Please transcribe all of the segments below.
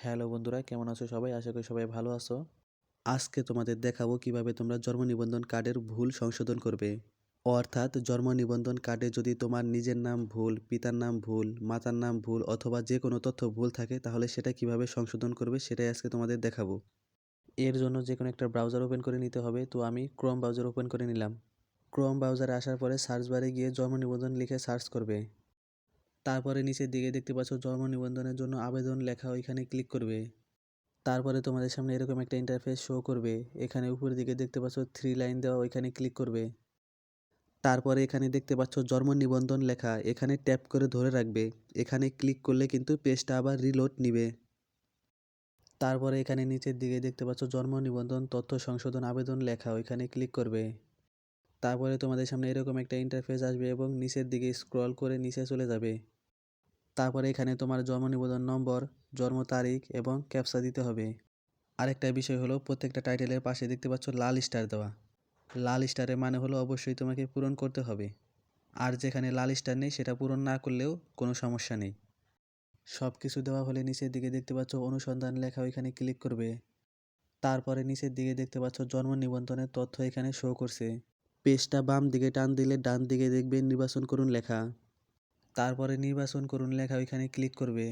Hello বন্ধুরা, কেমন আছো সবাই? আশা করি সবাই ভালো আছো। আজকে তোমাদের দেখাবো কীভাবে তোমরা জন্ম নিবন্ধন কার্ডের ভুল সংশোধন করবে। অর্থাৎ জন্ম নিবন্ধন কার্ডে যদি তোমার নিজের নাম ভুল, পিতার নাম ভুল, মাতার নাম ভুল অথবা যে কোনো তথ্য ভুল থাকে, তাহলে সেটা কীভাবে সংশোধন করবে সেটাই আজকে তোমাদের দেখাবো। এর জন্য যে কোনো একটা ব্রাউজার ওপেন করে নিতে হবে। তো আমি ক্রোম ব্রাউজার ওপেন করে নিলাম। ক্রোম ব্রাউজারে আসার পরে সার্চ বারে গিয়ে জন্ম নিবন্ধন লিখে সার্চ করবে। তারপরে নিচের দিকে দেখতে পাচ্ছ জন্ম নিবন্ধনের জন্য আবেদন লেখা ওইখানে ক্লিক করবে। তারপরে তোমাদের সামনে এরকম একটা ইন্টারফেস শো করবে। এখানে উপরের দিকে দেখতে পাচ্ছ থ্রি লাইন দেওয়া ওইখানে ক্লিক করবে। তারপরে এখানে দেখতে পাচ্ছ জন্ম নিবন্ধন লেখা, এখানে ট্যাপ করে ধরে রাখবে। এখানে ক্লিক করলে কিন্তু পেজটা আবার রিলোড নিবে। তারপরে এখানে নিচের দিকে দেখতে পাচ্ছ জন্ম নিবন্ধন, তথ্য সংশোধন, আবেদন লেখা, ওইখানে ক্লিক করবে। তারপরে তোমাদের সামনে এরকম একটা ইন্টারফেস আসবে এবং নিচের দিকে স্ক্রল করে নিচে চলে যাবে। তারপরে এখানে তোমার জন্ম নিবন্ধন নম্বর, জন্ম তারিখ এবং ক্যাপসা দিতে হবে। আরেকটা বিষয় হলো, প্রত্যেকটা টাইটেলের পাশে দেখতে পাচ্ছ লাল স্টার দেওয়া। লাল স্টারের মানে হলো অবশ্যই তোমাকে পূরণ করতে হবে। আর যেখানে লাল স্টার নেই, সেটা পূরণ না করলেও কোনো সমস্যা নেই। সব কিছু দেওয়া হলে নিচের দিকে দেখতে পাচ্ছ অনুসন্ধান লেখা ওইখানে ক্লিক করবে। তারপরে নিচের দিকে দেখতে পাচ্ছ জন্ম নিবন্ধনের তথ্য এখানে শো করছে। পেজটা বাম দিকে টান দিলে ডান দিকে দেখবে নির্বাচন করুন লেখা। তারপরে নির্বাচন করুন লেখা ওইখানে ক্লিক করবে।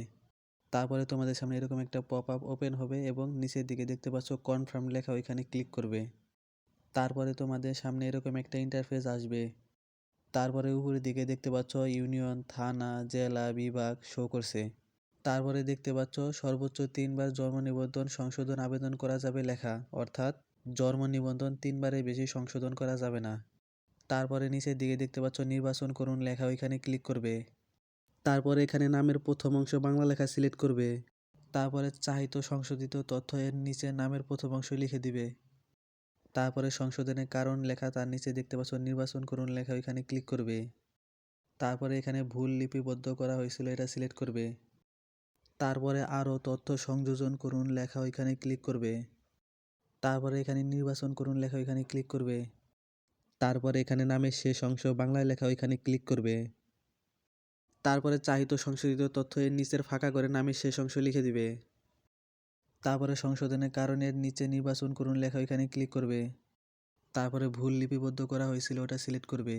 তারপরে তোমাদের সামনে এরকম একটা পপ আপ ওপেন হবে এবং নিচের দিকে দেখতে পাচ্ছ কনফার্ম লেখা ওইখানে ক্লিক করবে। তারপরে তোমাদের সামনে এরকম একটা ইন্টারফেস আসবে। তারপরে উপরের দিকে দেখতে পাচ্ছ ইউনিয়ন, থানা, জেলা, বিভাগ শো করছে। তারপরে দেখতে পাচ্ছ সর্বোচ্চ তিনবার জন্ম নিবন্ধন সংশোধন আবেদন করা যাবে লেখা, অর্থাৎ জন্ম নিবন্ধন তিনবারের বেশি সংশোধন করা যাবে না। তারপরে নিচের দিকে দেখতে পাচ্ছ নির্বাচন করুন লেখা ওইখানে ক্লিক করবে। তারপরে এখানে নামের প্রথম অংশ বাংলা লেখা সিলেক্ট করবে। তারপরে চাহিত সংশোধিত তথ্য এর নিচে নামের প্রথম অংশ লিখে দিবে। তারপরে সংশোধনের কারণ লেখা তার নিচে দেখতে পাচ্ছ নির্বাচন করুন লেখা ওইখানে ক্লিক করবে। তারপরে এখানে ভুল লিপিবদ্ধ করা হয়েছিল এটা সিলেক্ট করবে। তারপরে আরও তথ্য সংযোজন করুন লেখা ওইখানে ক্লিক করবে। তারপরে এখানে নির্বাচন করুন লেখা ওইখানে ক্লিক করবে। তারপরে এখানে নামের শেষ অংশ বাংলায় লেখা ওইখানে ক্লিক করবে। তারপরে চাহিত সংশোধিত তথ্য এর নিচের ফাঁকা করে নামের শেষ অংশ লিখে দিবে। তারপরে সংশোধনের কারণের নিচে নির্বাচন করুন লেখা ওইখানে ক্লিক করবে। তারপরে ভুল লিপিবদ্ধ করা হয়েছিল ওটা সিলেক্ট করবে।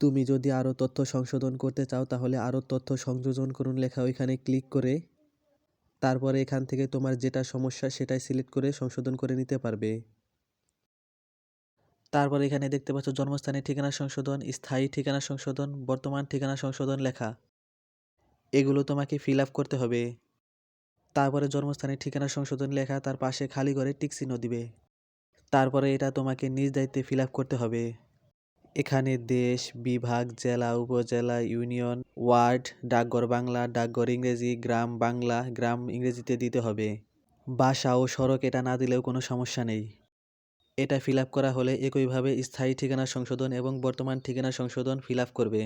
তুমি যদি আরও তথ্য সংশোধন করতে চাও তাহলে আরও তথ্য সংযোজন করুন লেখা ওইখানে ক্লিক করে। তারপরে এখান থেকে তোমার যেটা সমস্যা সেটাই সিলেক্ট করে সংশোধন করে নিতে পারবে। তারপর এখানে দেখতে পাচ্ছ জন্মস্থানের ঠিকানা সংশোধন, স্থায়ী ঠিকানা সংশোধন, বর্তমান ঠিকানা সংশোধন লেখা। এগুলো তোমাকে ফিল আপ করতে হবে। তারপরে জন্মস্থানের ঠিকানা সংশোধন লেখা, তার পাশে খালি ঘরে টিক দিবে। তারপরে এটা তোমাকে নিজ দায়িত্বে ফিল আপ করতে হবে। এখানে দেশ, বিভাগ, জেলা, উপজেলা, ইউনিয়ন, ওয়ার্ড, ডাকঘর বাংলা, ডাকঘর ইংরেজি, গ্রাম বাংলা, গ্রাম ইংরেজিতে দিতে হবে। বাসা ও সড়ক এটা না দিলেও কোনো সমস্যা নেই। এটা ফিল করা হলে একইভাবে স্থায়ী ঠিকানা সংশোধন এবং বর্তমান ঠিকানা সংশোধন ফিল করবে।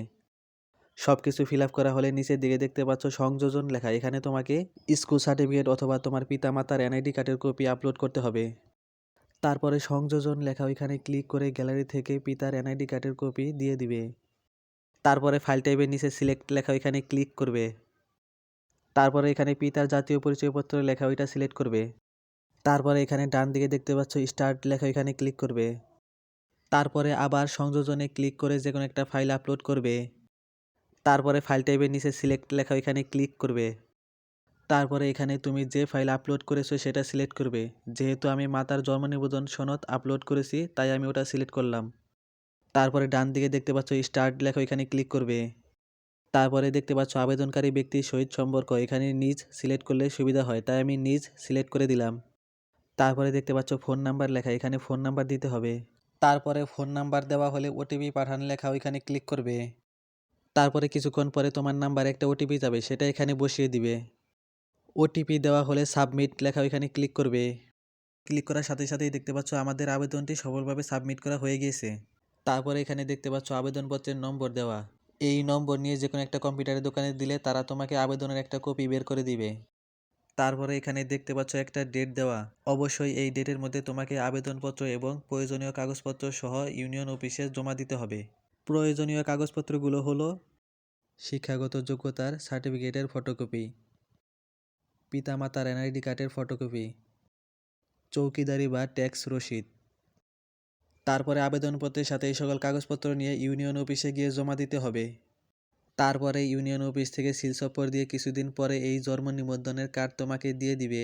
সব কিছু ফিল করা হলে নিচের দিকে দেখতে পাচ্ছ সংযোজন লেখা। এখানে তোমাকে স্কুল সার্টিফিকেট অথবা তোমার পিতা মাতার এনআইডি কার্ডের কপি আপলোড করতে হবে। তারপরে সংযোজন লেখা ওইখানে ক্লিক করে গ্যালারি থেকে পিতার এনআইডি কার্ডের কপি দিয়ে দিবে। তারপরে ফাইল টাইপের নিচে সিলেক্ট লেখা ওইখানে ক্লিক করবে। তারপরে এখানে পিতার জাতীয় পরিচয়পত্র লেখা ওইটা সিলেক্ট করবে। তারপরে এখানে ডান দিকে দেখতে পাচ্ছ স্টার্ট লেখা ওইখানে ক্লিক করবে। তারপরে আবার সংযোজনে ক্লিক করে যে কোনো একটা ফাইল আপলোড করবে। তারপরে ফাইল টাইপের নিচে সিলেক্ট লেখা ওইখানে ক্লিক করবে। তারপরে এখানে তুমি যে ফাইল আপলোড করেছ সেটা সিলেক্ট করবে। যেহেতু আমি মাতার জন্ম নিবন্ধন সনদ আপলোড করেছি, তাই আমি ওটা সিলেক্ট করলাম। তারপরে ডান দিকে দেখতে পাচ্ছ স্টার্ট লেখা এখানে ক্লিক করবে। তারপরে দেখতে পাচ্ছ আবেদনকারী ব্যক্তির সহিত সম্পর্ক, এখানে নিজ সিলেক্ট করলে সুবিধা হয়, তাই আমি নিজ সিলেক্ট করে দিলাম। তারপরে দেখতে পাচ্ছ ফোন নাম্বার লেখা, এখানে ফোন নাম্বার দিতে হবে। তারপরে ফোন নাম্বার দেওয়া হলে ওটিপি পাঠান লেখা, ওইখানে ক্লিক করবে। তারপরে কিছুক্ষণ পরে তোমার নাম্বারে একটা ওটিপি যাবে, সেটা এখানে বসিয়ে দিবে। ওটিপি দেওয়া হলে সাবমিট লেখা ওইখানে ক্লিক করবে। ক্লিক করার সাথে সাথেই দেখতে পাচ্ছ আমাদের আবেদনটি সফলভাবে সাবমিট করা হয়ে গিয়েছে তারপরে এখানে দেখতে পাচ্ছ আবেদনপত্রের নম্বর দেওয়া। এই নম্বর নিয়ে যে কোনো একটা কম্পিউটারের দোকানে দিলে তারা তোমাকে আবেদনের একটা কপি বের করে দিবে। তারপরে এখানে দেখতে পাচ্ছ একটা ডেট দেওয়া। অবশ্যই এই ডেটের মধ্যে তোমাকে আবেদনপত্র এবং প্রয়োজনীয় কাগজপত্র সহ ইউনিয়ন অফিসে জমা দিতে হবে। প্রয়োজনীয় কাগজপত্রগুলো হলো শিক্ষাগত যোগ্যতার সার্টিফিকেটের ফটোকপি পিতামাতার এনআইডি কার্ডের ফটোকপি, চৌকিদারি বা ট্যাক্স রসিদ। তারপরে আবেদনপত্রের সাথে এই সকল কাগজপত্র নিয়ে ইউনিয়ন অফিসে গিয়ে জমা দিতে হবে। তারপরে ইউনিয়ন অফিস থেকে সিলসপ্পর দিয়ে কিছুদিন পরে এই জন্ম নিবন্ধনের কার্ড তোমাকে দিয়ে দিবে।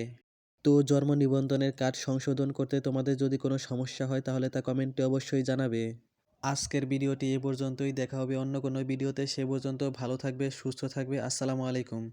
তো জন্ম নিবন্ধনের কার্ড সংশোধন করতে তোমাদের যদি কোনো সমস্যা হয় তাহলে তা কমেন্টে অবশ্যই জানাবে। আজকের ভিডিওটি এ পর্যন্তই। দেখা হবে অন্য কোনো ভিডিওতে। সে পর্যন্ত ভালো থাকবে, সুস্থ থাকবে। আসসালামু আলাইকুম।